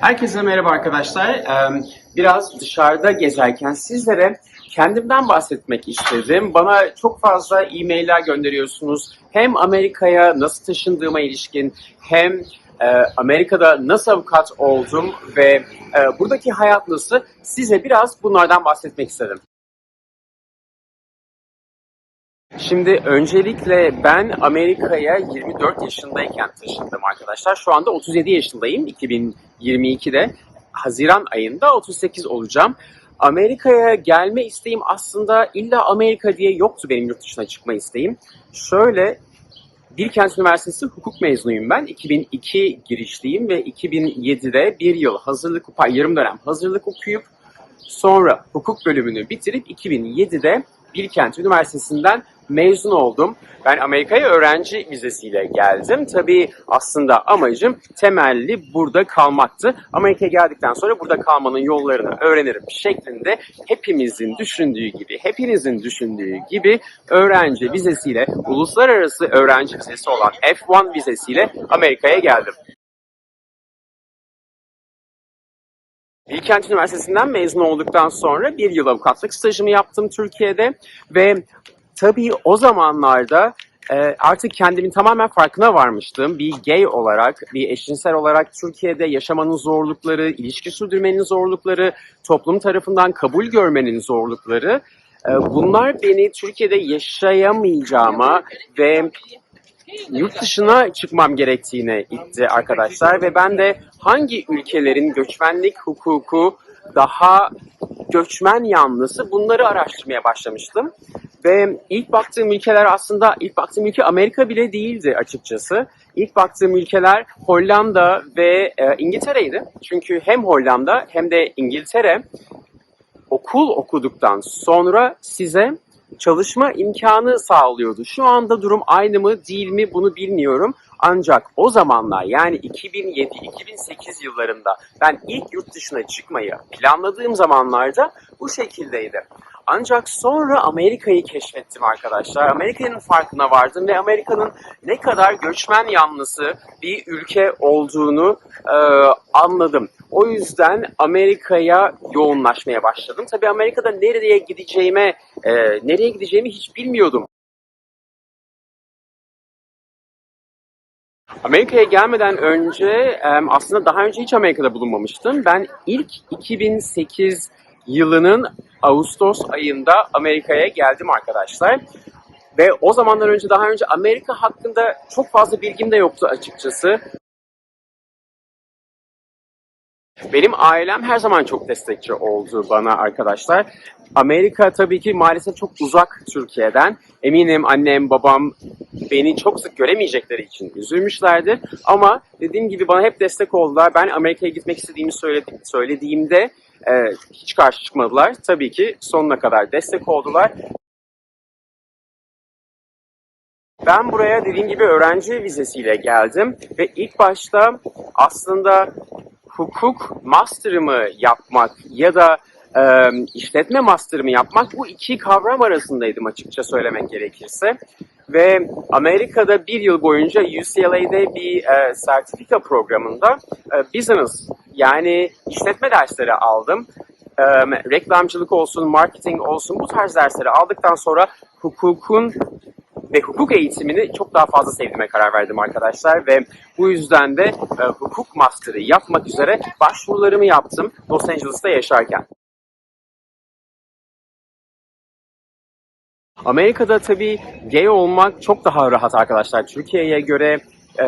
Herkese merhaba arkadaşlar. Biraz dışarıda gezerken sizlere kendimden bahsetmek istedim. Bana çok fazla e-mailler gönderiyorsunuz. Hem Amerika'ya nasıl taşındığıma ilişkin hem e, Amerika'da nasıl avukat oldum ve e, buradaki hayat nasıl size biraz bunlardan bahsetmek istedim. Şimdi öncelikle ben Amerika'ya 24 yaşındayken taşındım arkadaşlar. Şu anda 37 yaşındayım 2022'de. Haziran ayında 38 olacağım. Amerika'ya gelme isteğim aslında illa Amerika diye yoktu benim yurt dışına çıkma isteğim. Şöyle Bilkent Üniversitesi hukuk mezunuyum ben. 2002 girişliyim ve 2007'de bir yıl hazırlık, yarım dönem hazırlık okuyup sonra hukuk bölümünü bitirip 2007'de Bilkent Üniversitesi'nden mezun oldum. Ben Amerika'ya öğrenci vizesiyle geldim. Tabii aslında amacım temelli burada kalmaktı. Amerika'ya geldikten sonra burada kalmanın yollarını öğrenirim şeklinde hepimizin düşündüğü gibi, hepinizin düşündüğü gibi öğrenci vizesiyle, uluslararası öğrenci vizesi olan F1 vizesiyle Amerika'ya geldim. Bilkent Üniversitesi'nden mezun olduktan sonra bir yıl avukatlık stajımı yaptım Türkiye'de ve tabii o zamanlarda e, artık kendimin tamamen farkına varmıştım. Bir gay olarak, bir eşcinsel olarak Türkiye'de yaşamanın zorlukları, ilişki sürdürmenin zorlukları, toplum tarafından kabul görmenin zorlukları e, bunlar beni Türkiye'de yaşayamayacağıma ve yurt dışına çıkmam gerektiğine itti arkadaşlar ve ben de hangi ülkelerin göçmenlik hukuku daha göçmen yanlısı bunları araştırmaya başlamıştım. Ve ilk baktığım ülkeler aslında ilk baktığım ülke Amerika bile değildi açıkçası. İlk baktığım ülkeler Hollanda ve e, İngiltere'ydi. Çünkü hem Hollanda hem de İngiltere okul okuduktan sonra size çalışma imkanı sağlıyordu. Şu anda durum aynı mı değil mi bunu bilmiyorum. Ancak o zamanlar yani 2007-2008 yıllarında ben ilk yurt dışına çıkmayı planladığım zamanlarda bu şekildeydi. Ancak sonra Amerika'yı keşfettim arkadaşlar. Amerika'nın farkına vardım ve Amerika'nın ne kadar göçmen yanlısı bir ülke olduğunu e, anladım. O yüzden Amerika'ya yoğunlaşmaya başladım. Tabii Amerika'da nereye gideceğime, e, nereye gideceğimi hiç bilmiyordum. Amerika'ya gelmeden önce aslında daha önce hiç Amerika'da bulunmamıştım. Ben ilk 2008 yılının Ağustos ayında Amerika'ya geldim arkadaşlar. Ve o zamandan önce daha önce Amerika hakkında çok fazla bilgim de yoktu açıkçası. Benim ailem her zaman çok destekçi oldu bana arkadaşlar. Amerika tabii ki maalesef çok uzak Türkiye'den. Eminim annem, babam beni çok sık göremeyecekleri için üzülmüşlerdir. Ama dediğim gibi bana hep destek oldular. Ben Amerika'ya gitmek istediğimi söyledim, söylediğimde e, hiç karşı çıkmadılar. Tabii ki sonuna kadar destek oldular. Ben buraya dediğim gibi öğrenci vizesiyle geldim ve ilk başta aslında hukuk master'ımı yapmak ya da e, işletme master'ımı yapmak bu iki kavram arasındaydım açıkça söylemek gerekirse. Ve Amerika'da bir yıl boyunca UCLA'de bir e, sertifika programında e, business yani işletme dersleri aldım. E, reklamcılık olsun, marketing olsun bu tarz dersleri aldıktan sonra hukukun ve hukuk eğitimini çok daha fazla sevdiğime karar verdim arkadaşlar ve bu yüzden de e, hukuk master'ı yapmak üzere başvurularımı yaptım Los Angeles'ta yaşarken. Amerika'da tabii gay olmak çok daha rahat arkadaşlar Türkiye'ye göre. E,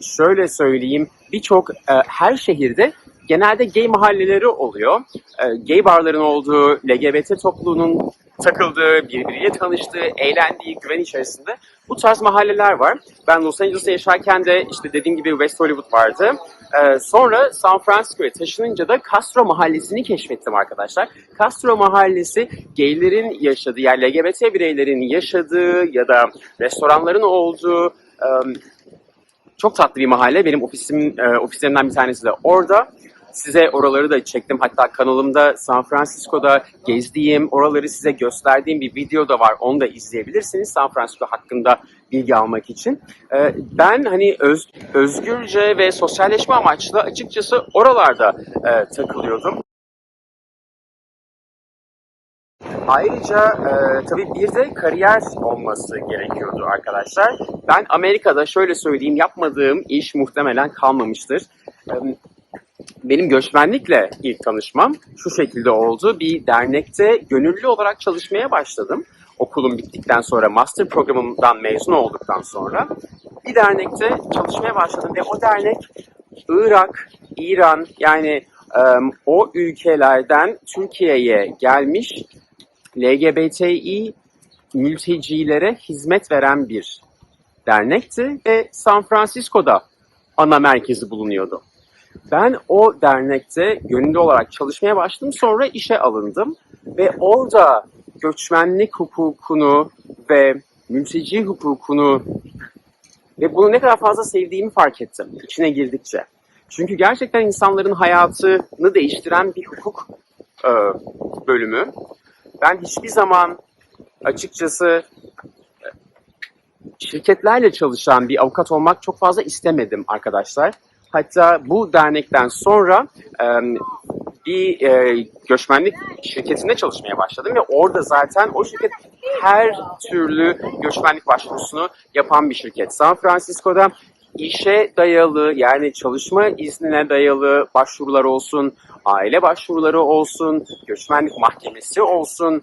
şöyle söyleyeyim birçok e, her şehirde genelde gay mahalleleri oluyor. E, gay barların olduğu, LGBT topluluğunun takıldığı, birbiriyle tanıştığı, eğlendiği, güven içerisinde bu tarz mahalleler var. Ben Los Angeles'ta yaşarken de işte dediğim gibi West Hollywood vardı. Ee, sonra San Francisco'ya taşınınca da Castro Mahallesi'ni keşfettim arkadaşlar. Castro Mahallesi gaylerin yaşadığı, yani LGBT bireylerin yaşadığı ya da restoranların olduğu çok tatlı bir mahalle. Benim ofisim, ofislerimden bir tanesi de orada. Size oraları da çektim. Hatta kanalımda San Francisco'da gezdiğim, oraları size gösterdiğim bir video da var. Onu da izleyebilirsiniz San Francisco hakkında bilgi almak için. Ee, ben hani öz, özgürce ve sosyalleşme amaçlı açıkçası oralarda e, takılıyordum. Ayrıca e, tabii bir de kariyer olması gerekiyordu arkadaşlar. Ben Amerika'da şöyle söyleyeyim yapmadığım iş muhtemelen kalmamıştır. E, benim göçmenlikle ilk tanışmam şu şekilde oldu. Bir dernekte gönüllü olarak çalışmaya başladım. Okulum bittikten sonra, master programımdan mezun olduktan sonra bir dernekte çalışmaya başladım ve o dernek Irak, İran yani o ülkelerden Türkiye'ye gelmiş LGBTİ mültecilere hizmet veren bir dernekti ve San Francisco'da ana merkezi bulunuyordu. Ben o dernekte gönüllü olarak çalışmaya başladım. Sonra işe alındım ve orada göçmenlik hukukunu ve mülteci hukukunu ve bunu ne kadar fazla sevdiğimi fark ettim içine girdikçe. Çünkü gerçekten insanların hayatını değiştiren bir hukuk e, bölümü. Ben hiçbir zaman açıkçası e, şirketlerle çalışan bir avukat olmak çok fazla istemedim arkadaşlar. Hatta bu dernekten sonra e, bir e, göçmenlik şirketinde çalışmaya başladım ve orada zaten o şirket her türlü göçmenlik başvurusunu yapan bir şirket. San Francisco'da işe dayalı yani çalışma iznine dayalı başvurular olsun, aile başvuruları olsun, göçmenlik mahkemesi olsun,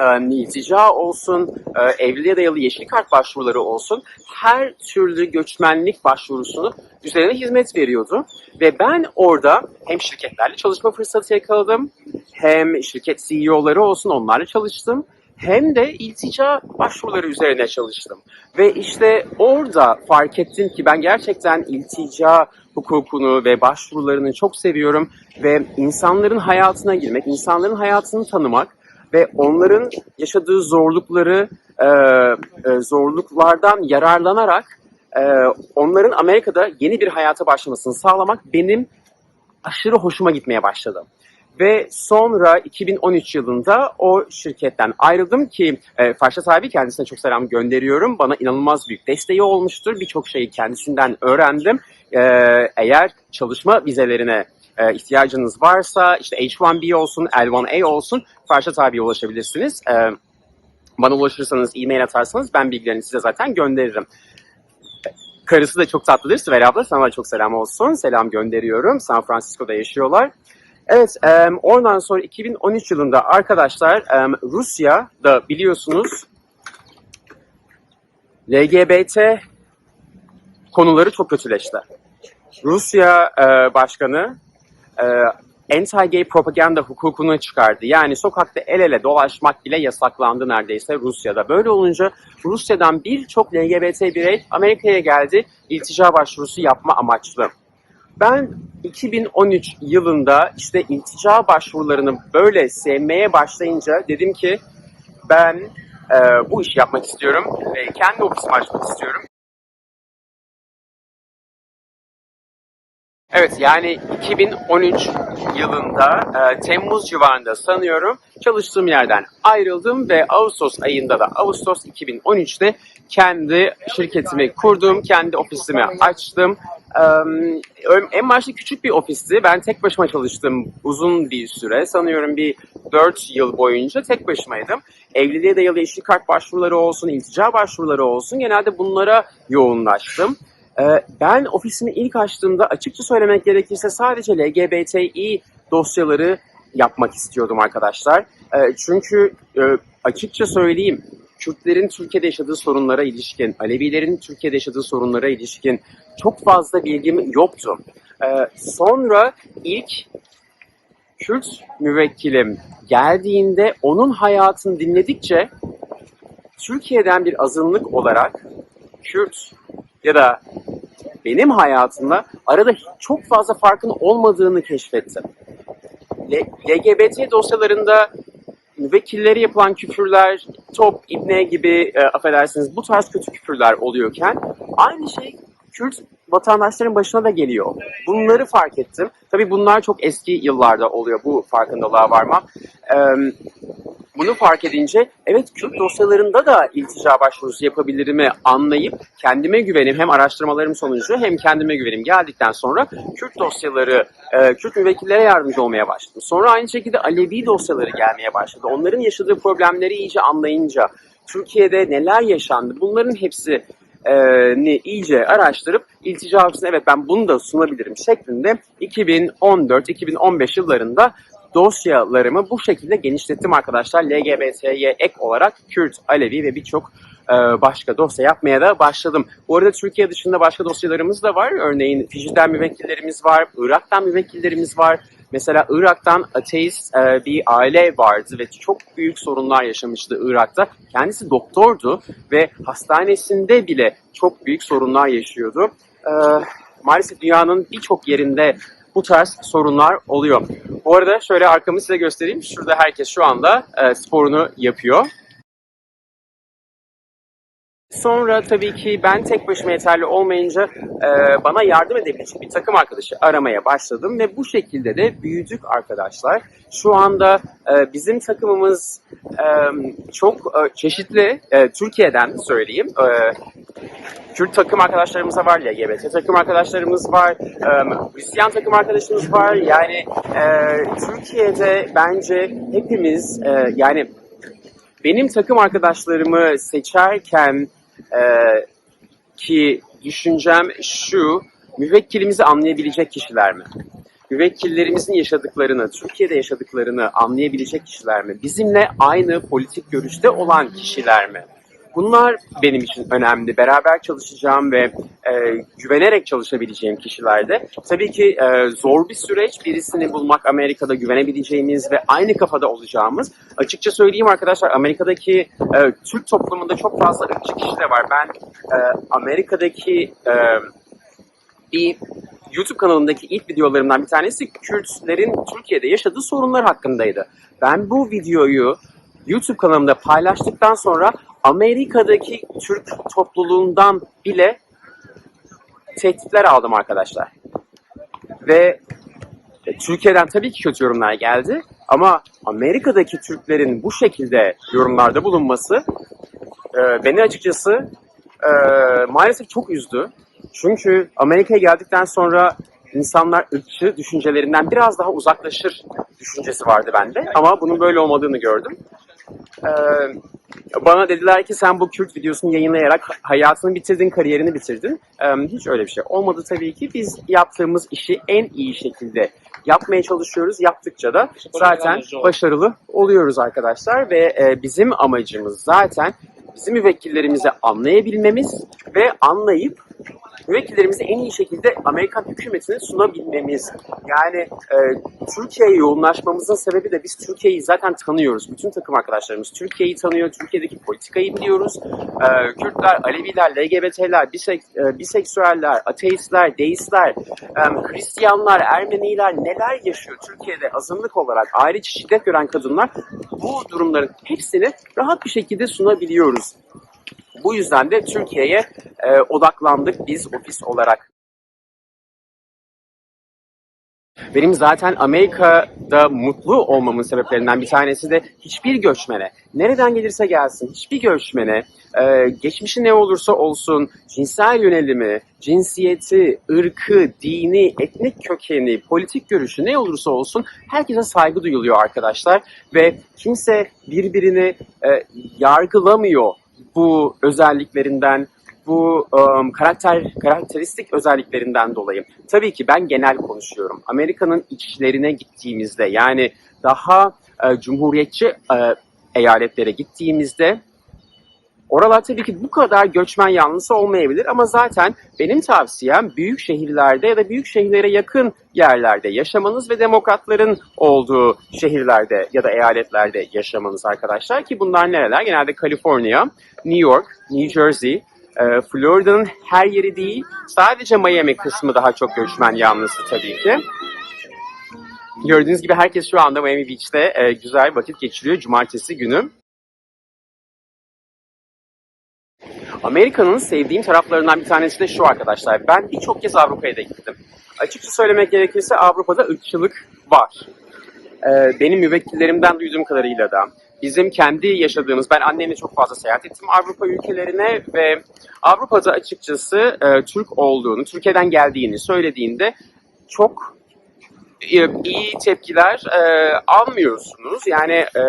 e, iltica olsun, e, evliliğe dayalı yeşil kart başvuruları olsun her türlü göçmenlik başvurusunu üzerine hizmet veriyordu. Ve ben orada hem şirketlerle çalışma fırsatı yakaladım, hem şirket CEO'ları olsun onlarla çalıştım, hem de iltica başvuruları üzerine çalıştım. Ve işte orada fark ettim ki ben gerçekten iltica hukukunu ve başvurularını çok seviyorum ve insanların hayatına girmek, insanların hayatını tanımak ve onların yaşadığı zorlukları, e, e, zorluklardan yararlanarak e, onların Amerika'da yeni bir hayata başlamasını sağlamak benim aşırı hoşuma gitmeye başladı. Ve sonra 2013 yılında o şirketten ayrıldım ki e, Farşat abi kendisine çok selam gönderiyorum. Bana inanılmaz büyük desteği olmuştur. Birçok şeyi kendisinden öğrendim. E, eğer çalışma vizelerine e, ihtiyacınız varsa işte H1B olsun, L1A olsun Farşat abiye ulaşabilirsiniz. E, bana ulaşırsanız, e-mail atarsanız ben bilgilerini size zaten gönderirim. Karısı da çok tatlıdır. Sibel abla sana çok selam olsun. Selam gönderiyorum. San Francisco'da yaşıyorlar. Evet, e, oradan sonra 2013 yılında arkadaşlar e, Rusya'da biliyorsunuz LGBT konuları çok kötüleşti. Rusya e, başkanı e, anti-gay propaganda hukukunu çıkardı. Yani sokakta el ele dolaşmak bile yasaklandı neredeyse Rusya'da. Böyle olunca Rusya'dan birçok LGBT birey Amerika'ya geldi iltica başvurusu yapma amaçlı. Ben 2013 yılında işte iltica başvurularını böyle sevmeye başlayınca dedim ki ben e, bu işi yapmak istiyorum ve kendi ofisimi açmak istiyorum. Evet yani 2013 yılında e, Temmuz civarında sanıyorum çalıştığım yerden ayrıldım ve Ağustos ayında da Ağustos 2013'te kendi şirketimi kurdum, kendi ofisimi açtım. E, en başta küçük bir ofisti. Ben tek başıma çalıştım uzun bir süre. Sanıyorum bir 4 yıl boyunca tek başımaydım. Evliliğe dayalı yeşil kart başvuruları olsun, iltica başvuruları olsun genelde bunlara yoğunlaştım. Ee, ben ofisimi ilk açtığımda açıkça söylemek gerekirse sadece LGBTİ dosyaları yapmak istiyordum arkadaşlar. Ee, çünkü e, açıkça söyleyeyim Kürtlerin Türkiye'de yaşadığı sorunlara ilişkin, Alevilerin Türkiye'de yaşadığı sorunlara ilişkin çok fazla bilgim yoktu. Ee, sonra ilk Kürt müvekkilim geldiğinde onun hayatını dinledikçe Türkiye'den bir azınlık olarak Kürt ya da benim hayatımda arada çok fazla farkın olmadığını keşfettim. LGBT dosyalarında müvekkilleri yapılan küfürler, top, ibne gibi e, affedersiniz bu tarz kötü küfürler oluyorken aynı şey Kürt vatandaşların başına da geliyor. Bunları fark ettim. Tabii bunlar çok eski yıllarda oluyor bu farkındalığa varmam. Ee, bunu fark edince evet Kürt dosyalarında da iltica başvurusu yapabilirimi anlayıp kendime güvenim hem araştırmalarım sonucu hem kendime güvenim geldikten sonra Kürt dosyaları, e, Kürt müvekkillere yardımcı olmaya başladım. Sonra aynı şekilde Alevi dosyaları gelmeye başladı. Onların yaşadığı problemleri iyice anlayınca Türkiye'de neler yaşandı bunların hepsi e, ni iyice araştırıp iltica ofisine evet ben bunu da sunabilirim şeklinde 2014-2015 yıllarında dosyalarımı bu şekilde genişlettim arkadaşlar. LGBT'ye ek olarak Kürt, Alevi ve birçok e, başka dosya yapmaya da başladım. Bu arada Türkiye dışında başka dosyalarımız da var. Örneğin Fiji'den müvekkillerimiz var, Irak'tan müvekkillerimiz var. Mesela Irak'tan ateist e, bir aile vardı ve çok büyük sorunlar yaşamıştı Irak'ta. Kendisi doktordu ve hastanesinde bile çok büyük sorunlar yaşıyordu. E, maalesef dünyanın birçok yerinde bu tarz sorunlar oluyor. Bu arada şöyle arkamı size göstereyim. Şurada herkes şu anda e, sporunu yapıyor. Sonra tabii ki ben tek başıma yeterli olmayınca e, bana yardım edebilecek bir takım arkadaşı aramaya başladım ve bu şekilde de büyüdük arkadaşlar. Şu anda e, bizim takımımız e, çok e, çeşitli. E, Türkiye'den söyleyeyim. E, Kürt takım arkadaşlarımız da var, LGBT takım arkadaşlarımız var, e, Hristiyan takım arkadaşımız var. Yani e, Türkiye'de bence hepimiz e, yani benim takım arkadaşlarımı seçerken e, ki düşüncem şu, müvekkilimizi anlayabilecek kişiler mi? Müvekkillerimizin yaşadıklarını, Türkiye'de yaşadıklarını anlayabilecek kişiler mi? Bizimle aynı politik görüşte olan kişiler mi? Bunlar benim için önemli. Beraber çalışacağım ve e, güvenerek çalışabileceğim kişilerde. Tabii ki e, zor bir süreç. Birisini bulmak Amerika'da güvenebileceğimiz ve aynı kafada olacağımız. Açıkça söyleyeyim arkadaşlar Amerika'daki e, Türk toplumunda çok fazla ırkçı kişi de var. Ben e, Amerika'daki e, bir YouTube kanalındaki ilk videolarımdan bir tanesi Kürtlerin Türkiye'de yaşadığı sorunlar hakkındaydı. Ben bu videoyu YouTube kanalımda paylaştıktan sonra Amerika'daki Türk topluluğundan bile tehditler aldım arkadaşlar. Ve Türkiye'den tabii ki kötü yorumlar geldi ama Amerika'daki Türklerin bu şekilde yorumlarda bulunması e, beni açıkçası e, maalesef çok üzdü. Çünkü Amerika'ya geldikten sonra insanlar ırkçı düşüncelerinden biraz daha uzaklaşır düşüncesi vardı bende. Ama bunun böyle olmadığını gördüm. Ee, bana dediler ki sen bu Kürt videosunu yayınlayarak hayatını bitirdin, kariyerini bitirdin. Hiç öyle bir şey olmadı tabii ki. Biz yaptığımız işi en iyi şekilde yapmaya çalışıyoruz. Yaptıkça da zaten başarılı oluyoruz arkadaşlar. Ve bizim amacımız zaten bizim müvekkillerimizi anlayabilmemiz ve anlayıp müvekkillerimizi en iyi şekilde Amerikan hükümetine sunabilmemiz. Yani e, Türkiye'ye yoğunlaşmamızın sebebi de biz Türkiye'yi zaten tanıyoruz. Bütün takım arkadaşlarımız Türkiye'yi tanıyor, Türkiye'deki politikayı biliyoruz. E, Kürtler, Aleviler, LGBT'ler, bisek, e, biseksüeller, ateistler, deistler, e, Hristiyanlar, Ermeniler neler yaşıyor Türkiye'de azınlık olarak ayrıca şiddet gören kadınlar bu durumların hepsini rahat bir şekilde sunabiliyoruz. Bu yüzden de Türkiye'ye e, odaklandık biz ofis olarak. Benim zaten Amerika'da mutlu olmamın sebeplerinden bir tanesi de hiçbir göçmene, nereden gelirse gelsin, hiçbir göçmene, e, geçmişi ne olursa olsun, cinsel yönelimi, cinsiyeti, ırkı, dini, etnik kökeni, politik görüşü ne olursa olsun herkese saygı duyuluyor arkadaşlar. Ve kimse birbirini e, yargılamıyor bu özelliklerinden, bu um, karakter karakteristik özelliklerinden dolayı. Tabii ki ben genel konuşuyorum. Amerika'nın içlerine gittiğimizde yani daha e, cumhuriyetçi e, eyaletlere gittiğimizde oralar tabii ki bu kadar göçmen yanlısı olmayabilir ama zaten benim tavsiyem büyük şehirlerde ya da büyük şehirlere yakın yerlerde yaşamanız ve demokratların olduğu şehirlerde ya da eyaletlerde yaşamanız arkadaşlar ki bunlar nereler? Genelde Kaliforniya, New York, New Jersey, e, Florida'nın her yeri değil, sadece Miami kısmı daha çok göçmen yanlısı tabii ki. Gördüğünüz gibi herkes şu anda Miami Beach'te e, güzel vakit geçiriyor cumartesi günü. Amerika'nın sevdiğim taraflarından bir tanesi de şu arkadaşlar. Ben birçok kez Avrupa'ya da gittim. Açıkça söylemek gerekirse Avrupa'da ırkçılık var. Ee, benim müvekkillerimden duyduğum kadarıyla da bizim kendi yaşadığımız, ben annemle çok fazla seyahat ettim Avrupa ülkelerine ve Avrupa'da açıkçası e, Türk olduğunu, Türkiye'den geldiğini söylediğinde çok e, iyi tepkiler e, almıyorsunuz. Yani e,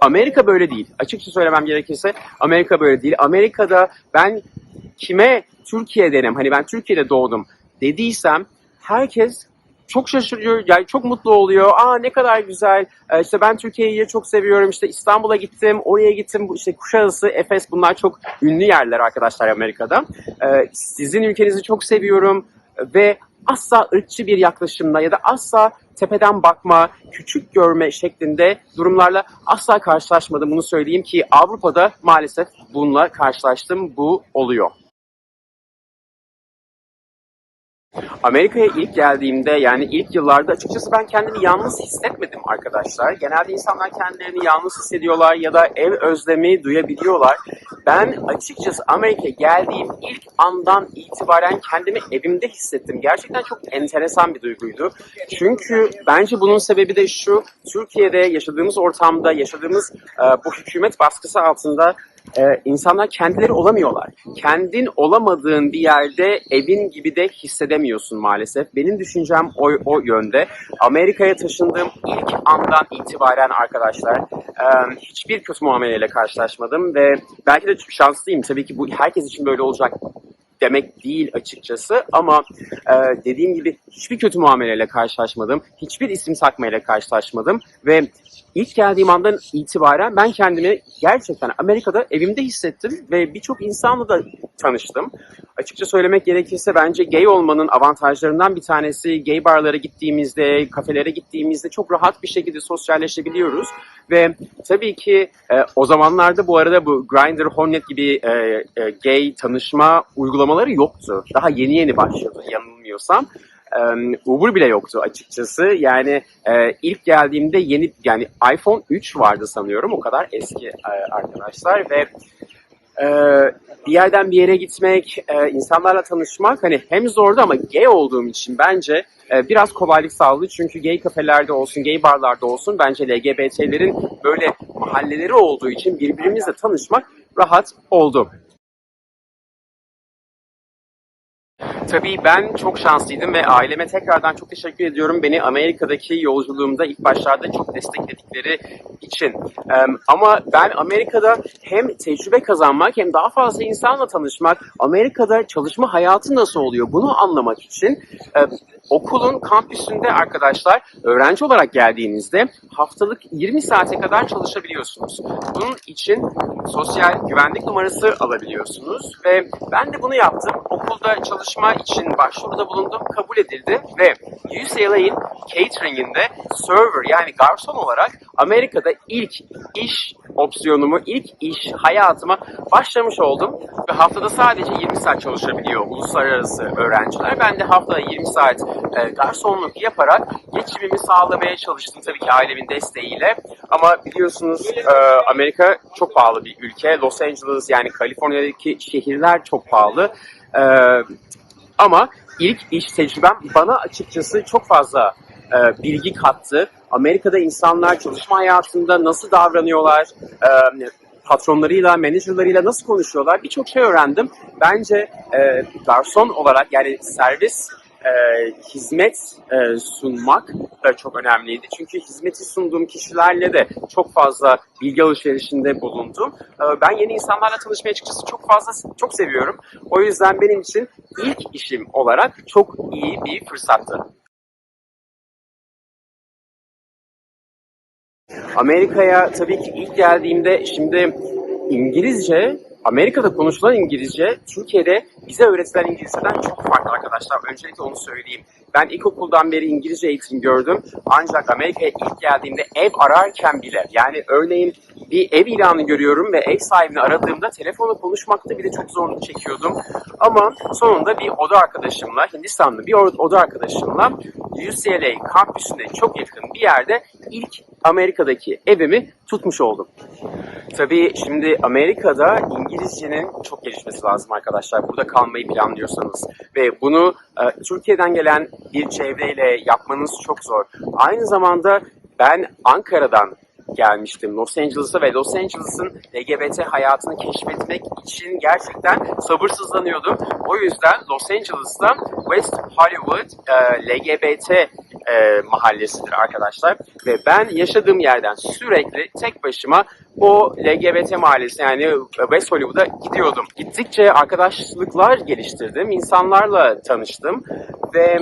Amerika böyle değil. Açıkça söylemem gerekirse Amerika böyle değil. Amerika'da ben kime Türkiye derim, hani ben Türkiye'de doğdum dediysem herkes çok şaşırıyor, yani çok mutlu oluyor. Aa ne kadar güzel, Ee, işte ben Türkiye'yi çok seviyorum, işte İstanbul'a gittim, oraya gittim, işte Kuşadası, Efes bunlar çok ünlü yerler arkadaşlar Amerika'da. Ee, sizin ülkenizi çok seviyorum ve asla ırkçı bir yaklaşımla ya da asla tepeden bakma, küçük görme şeklinde durumlarla asla karşılaşmadım. Bunu söyleyeyim ki Avrupa'da maalesef bununla karşılaştım. Bu oluyor. Amerika'ya ilk geldiğimde yani ilk yıllarda açıkçası ben kendimi yalnız hissetmedim arkadaşlar. Genelde insanlar kendilerini yalnız hissediyorlar ya da ev özlemi duyabiliyorlar. Ben açıkçası Amerika'ya geldiğim ilk andan itibaren kendimi evimde hissettim. Gerçekten çok enteresan bir duyguydu. Çünkü bence bunun sebebi de şu, Türkiye'de yaşadığımız ortamda, yaşadığımız bu hükümet baskısı altında e, insanlar kendileri olamıyorlar. Kendin olamadığın bir yerde evin gibi de hissedemiyorsun maalesef. Benim düşüncem o, o yönde. Amerika'ya taşındığım ilk andan itibaren arkadaşlar e, hiçbir kötü muameleyle karşılaşmadım ve belki de şanslıyım. Tabii ki bu herkes için böyle olacak demek değil açıkçası ama e, dediğim gibi hiçbir kötü muameleyle karşılaşmadım. Hiçbir isim takmayla karşılaşmadım ve ilk geldiğim andan itibaren ben kendimi gerçekten Amerika'da evimde hissettim ve birçok insanla da tanıştım. Açıkça söylemek gerekirse bence gay olmanın avantajlarından bir tanesi gay barlara gittiğimizde, kafelere gittiğimizde çok rahat bir şekilde sosyalleşebiliyoruz. Ve tabii ki e, o zamanlarda bu arada bu Grindr, Hornet gibi e, e, gay tanışma uygulamaları yoktu. Daha yeni yeni başladı yanılmıyorsam. Uber bile yoktu açıkçası. Yani e, ilk geldiğimde yeni yani iPhone 3 vardı sanıyorum. O kadar eski e, arkadaşlar ve e, bir yerden bir yere gitmek, e, insanlarla tanışmak hani hem zordu ama gay olduğum için bence biraz kolaylık sağladı. Çünkü gay kafelerde olsun, gay barlarda olsun bence LGBT'lerin böyle mahalleleri olduğu için birbirimizle tanışmak rahat oldu. Tabii ben çok şanslıydım ve aileme tekrardan çok teşekkür ediyorum. Beni Amerika'daki yolculuğumda ilk başlarda çok destekledikleri için. Ama ben Amerika'da hem tecrübe kazanmak hem daha fazla insanla tanışmak, Amerika'da çalışma hayatı nasıl oluyor bunu anlamak için okulun kampüsünde arkadaşlar öğrenci olarak geldiğinizde haftalık 20 saate kadar çalışabiliyorsunuz. Bunun için sosyal güvenlik numarası alabiliyorsunuz ve ben de bunu yaptım. Okulda çalışma için başvuruda bulundum, kabul edildi ve UCLA'in catering'inde server yani garson olarak Amerika'da ilk iş opsiyonumu, ilk iş hayatıma başlamış oldum ve haftada sadece 20 saat çalışabiliyor uluslararası öğrenciler. Ben de haftada 20 saat e, garsonluk yaparak geçimimi sağlamaya çalıştım tabii ki ailemin desteğiyle. Ama biliyorsunuz e, Amerika çok pahalı bir ülke. Los Angeles yani Kaliforniya'daki şehirler çok pahalı. E, ama ilk iş tecrübem bana açıkçası çok fazla e, bilgi kattı. Amerika'da insanlar çalışma hayatında nasıl davranıyorlar, e, patronlarıyla, menajerleriyle nasıl konuşuyorlar birçok şey öğrendim. Bence e, garson olarak yani servis e, hizmet e, sunmak da çok önemliydi. Çünkü hizmeti sunduğum kişilerle de çok fazla bilgi alışverişinde bulundum. E, ben yeni insanlarla tanışmayı açıkçası çok fazla çok seviyorum. O yüzden benim için ilk işim olarak çok iyi bir fırsattı. Amerika'ya tabii ki ilk geldiğimde şimdi İngilizce, Amerika'da konuşulan İngilizce, Türkiye'de bize öğretilen İngilizceden çok farklı arkadaşlar. Öncelikle onu söyleyeyim. Ben ilkokuldan beri İngilizce eğitim gördüm. Ancak Amerika'ya ilk geldiğimde ev ararken bile, yani örneğin bir ev ilanı görüyorum ve ev sahibini aradığımda telefonla konuşmakta bile çok zorluk çekiyordum. Ama sonunda bir oda arkadaşımla, Hindistanlı bir oda arkadaşımla UCLA kampüsüne çok yakın bir yerde ilk Amerika'daki evimi tutmuş oldum. Tabii şimdi Amerika'da İngilizcenin çok gelişmesi lazım arkadaşlar. Burada kalmayı planlıyorsanız. Ve bunu e, Türkiye'den gelen bir çevreyle yapmanız çok zor. Aynı zamanda ben Ankara'dan gelmiştim Los Angeles'a ve Los Angeles'ın LGBT hayatını keşfetmek için gerçekten sabırsızlanıyordum. O yüzden Los Angeles'ta West Hollywood e, LGBT e, mahallesidir arkadaşlar. Ve ben yaşadığım yerden sürekli tek başıma o LGBT mahallesi yani West Hollywood'a gidiyordum. Gittikçe arkadaşlıklar geliştirdim, insanlarla tanıştım ve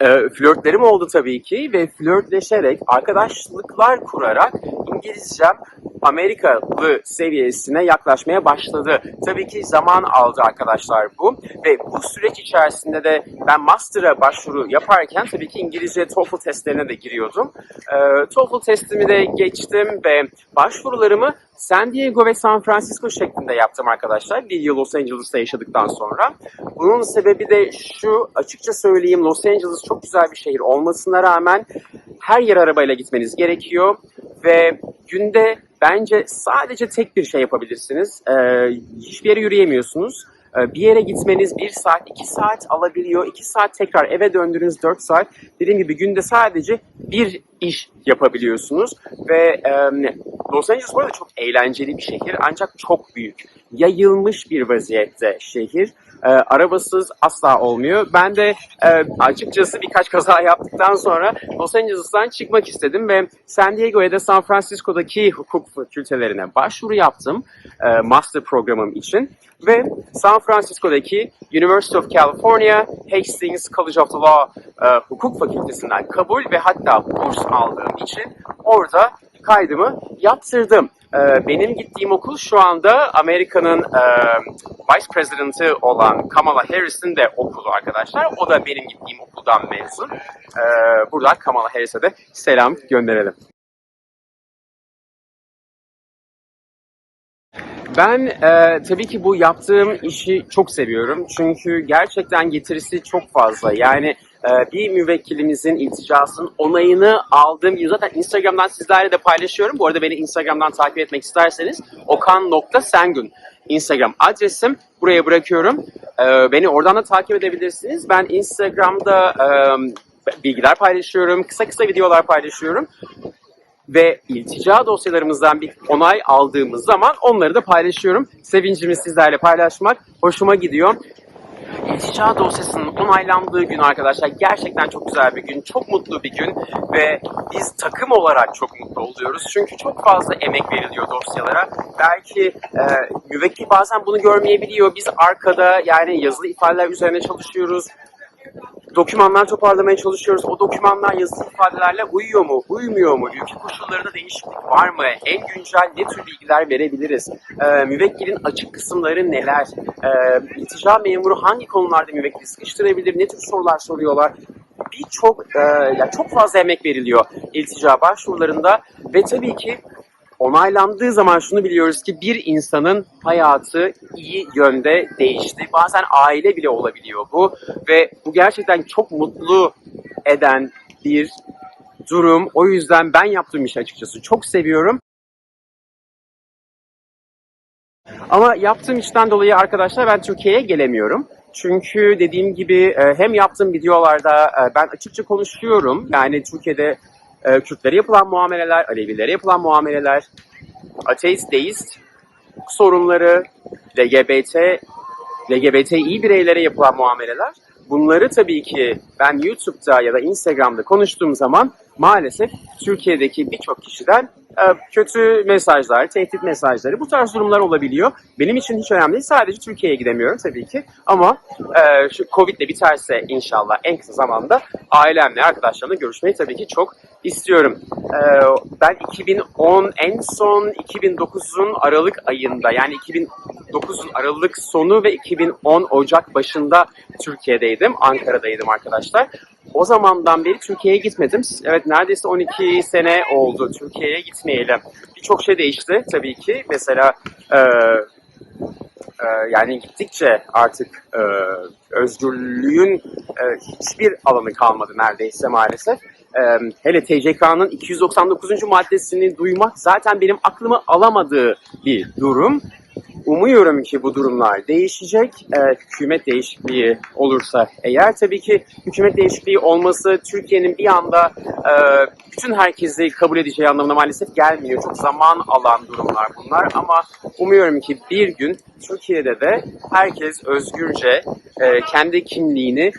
e, flörtlerim oldu tabii ki? Ve flörtleşerek, arkadaşlıklar kurarak İngilizcem Amerikalı seviyesine yaklaşmaya başladı. Tabii ki zaman aldı arkadaşlar bu ve bu süreç içerisinde de ben master'a başvuru yaparken tabii ki İngilizce TOEFL testlerine de giriyordum. E, TOEFL testimi de geçtim ve başvurularımı San Diego ve San Francisco şeklinde yaptım arkadaşlar. Bir yıl Los Angeles'ta yaşadıktan sonra. Bunun sebebi de şu, açıkça söyleyeyim Los Angeles çok güzel bir şehir olmasına rağmen her yer arabayla gitmeniz gerekiyor. Ve günde bence sadece tek bir şey yapabilirsiniz. Ee, hiçbir yere yürüyemiyorsunuz. Ee, Bir yere gitmeniz bir saat, iki saat alabiliyor. iki saat tekrar eve döndüğünüz dört saat. Dediğim gibi günde sadece bir iş yapabiliyorsunuz. Ve e, Los Angeles bu arada çok eğlenceli bir şehir ancak çok büyük. Yayılmış bir vaziyette şehir. E, arabasız asla olmuyor. Ben de e, açıkçası birkaç kaza yaptıktan sonra Los Angeles'tan çıkmak istedim ve San Diego ya da San Francisco'daki hukuk fakültelerine başvuru yaptım e, master programım için ve San Francisco'daki University of California Hastings College of Law e, hukuk fakültesinden kabul ve hatta burs aldığım için orada kaydımı yaptırdım. E, benim gittiğim okul şu anda Amerika'nın e, Vice President'ı olan Kamala Harris'in de okulu arkadaşlar. O da benim gittiğim okuldan mezun. E, buradan Kamala Harris'e de selam gönderelim. Ben e, tabii ki bu yaptığım işi çok seviyorum. Çünkü gerçekten getirisi çok fazla. Yani e, bir müvekkilimizin ilticasının onayını aldığım gibi zaten Instagram'dan sizlerle de paylaşıyorum. Bu arada beni Instagram'dan takip etmek isterseniz okan.sengün Instagram adresim. Buraya bırakıyorum. E, beni oradan da takip edebilirsiniz. Ben Instagram'da e, bilgiler paylaşıyorum. Kısa kısa videolar paylaşıyorum ve iltica dosyalarımızdan bir onay aldığımız zaman onları da paylaşıyorum. Sevincimi sizlerle paylaşmak hoşuma gidiyor. İltica dosyasının onaylandığı gün arkadaşlar gerçekten çok güzel bir gün, çok mutlu bir gün ve biz takım olarak çok mutlu oluyoruz. Çünkü çok fazla emek veriliyor dosyalara. Belki e, müvekkil bazen bunu görmeyebiliyor. Biz arkada yani yazılı ifadeler üzerine çalışıyoruz dokümanlar toparlamaya çalışıyoruz. O dokümanlar yazılı ifadelerle uyuyor mu, uymuyor mu? Ülke koşullarında değişiklik var mı? En güncel ne tür bilgiler verebiliriz? Ee, müvekkilin açık kısımları neler? Ee, iltica memuru hangi konularda müvekkili sıkıştırabilir? Ne tür sorular soruyorlar? Birçok, e, yani çok fazla emek veriliyor iltica başvurularında ve tabii ki onaylandığı zaman şunu biliyoruz ki bir insanın hayatı iyi yönde değişti. Bazen aile bile olabiliyor bu ve bu gerçekten çok mutlu eden bir durum. O yüzden ben yaptığım işi açıkçası çok seviyorum. Ama yaptığım işten dolayı arkadaşlar ben Türkiye'ye gelemiyorum. Çünkü dediğim gibi e, hem yaptığım videolarda e, ben açıkça konuşuyorum. Yani Türkiye'de e, Kürtlere yapılan muameleler, Alevilere yapılan muameleler, ateist, deist sorunları, LGBT, LGBTİ bireylere yapılan muameleler. Bunları tabii ki ben YouTube'da ya da Instagram'da konuştuğum zaman maalesef Türkiye'deki birçok kişiden e, kötü mesajlar, tehdit mesajları bu tarz durumlar olabiliyor. Benim için hiç önemli değil. Sadece Türkiye'ye gidemiyorum tabii ki. Ama e, şu Covid de biterse inşallah en kısa zamanda ailemle, arkadaşlarımla görüşmeyi tabii ki çok istiyorum. E, ben 2010 en son 2009'un Aralık ayında yani 2009'un Aralık sonu ve 2010 Ocak başında Türkiye'deydim. Ankara'daydım arkadaşlar. O zamandan beri Türkiye'ye gitmedim. Evet neredeyse 12 sene oldu Türkiye'ye gitmeyeli. Birçok şey değişti tabii ki. Mesela e, e, yani gittikçe artık e, özgürlüğün e, hiçbir alanı kalmadı neredeyse maalesef. e, hele TCK'nın 299. maddesini duymak zaten benim aklımı alamadığı bir durum. Umuyorum ki bu durumlar değişecek. Ee, hükümet değişikliği olursa eğer tabii ki hükümet değişikliği olması Türkiye'nin bir anda e, bütün herkesi kabul edeceği anlamına maalesef gelmiyor. Çok zaman alan durumlar bunlar ama umuyorum ki bir gün Türkiye'de de herkes özgürce e, kendi kimliğini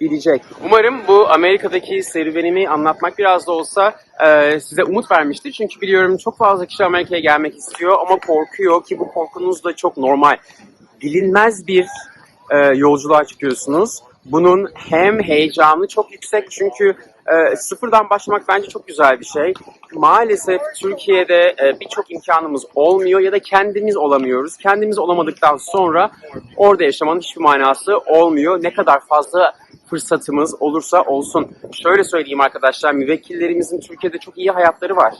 yaşayabilecek. Umarım bu Amerika'daki serüvenimi anlatmak biraz da olsa e, size umut vermiştir. Çünkü biliyorum çok fazla kişi Amerika'ya gelmek istiyor ama korkuyor ki bu korkunuz da çok normal. Bilinmez bir e, yolculuğa çıkıyorsunuz. Bunun hem heyecanı çok yüksek çünkü e, sıfırdan başlamak bence çok güzel bir şey. Maalesef Türkiye'de e, birçok imkanımız olmuyor ya da kendimiz olamıyoruz. Kendimiz olamadıktan sonra orada yaşamanın hiçbir manası olmuyor. Ne kadar fazla fırsatımız olursa olsun. Şöyle söyleyeyim arkadaşlar, müvekkillerimizin Türkiye'de çok iyi hayatları var.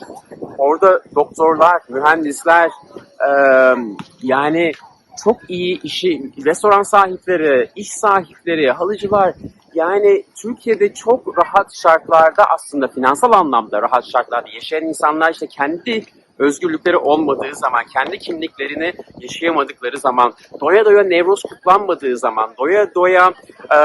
Orada doktorlar, mühendisler, e, yani çok iyi işi, restoran sahipleri, iş sahipleri, halıcılar, yani Türkiye'de çok rahat şartlarda aslında finansal anlamda rahat şartlarda yaşayan insanlar işte kendi özgürlükleri olmadığı zaman, kendi kimliklerini yaşayamadıkları zaman, doya doya Nevroz kutlanmadığı zaman, doya doya e,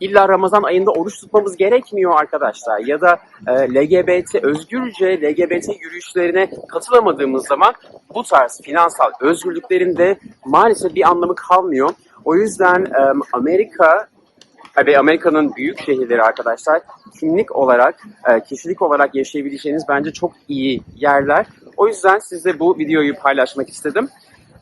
illa Ramazan ayında oruç tutmamız gerekmiyor arkadaşlar. Ya da e, LGBT, özgürce LGBT yürüyüşlerine katılamadığımız zaman bu tarz finansal özgürlüklerin de maalesef bir anlamı kalmıyor. O yüzden e, Amerika ve Amerika'nın büyük şehirleri arkadaşlar kimlik olarak, e, kişilik olarak yaşayabileceğiniz bence çok iyi yerler. O yüzden size bu videoyu paylaşmak istedim.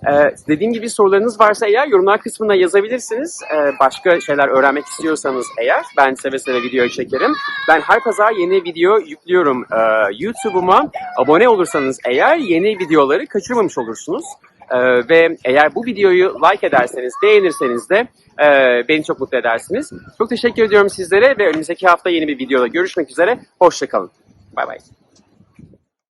Ee, dediğim gibi sorularınız varsa eğer yorumlar kısmına yazabilirsiniz. Ee, başka şeyler öğrenmek istiyorsanız eğer ben seve seve video çekerim. Ben her pazar yeni video yüklüyorum ee, YouTube'uma. Abone olursanız eğer yeni videoları kaçırmamış olursunuz. Ee, ve eğer bu videoyu like ederseniz, beğenirseniz de e, beni çok mutlu edersiniz. Çok teşekkür ediyorum sizlere ve önümüzdeki hafta yeni bir videoda görüşmek üzere. Hoşçakalın. Bay bay.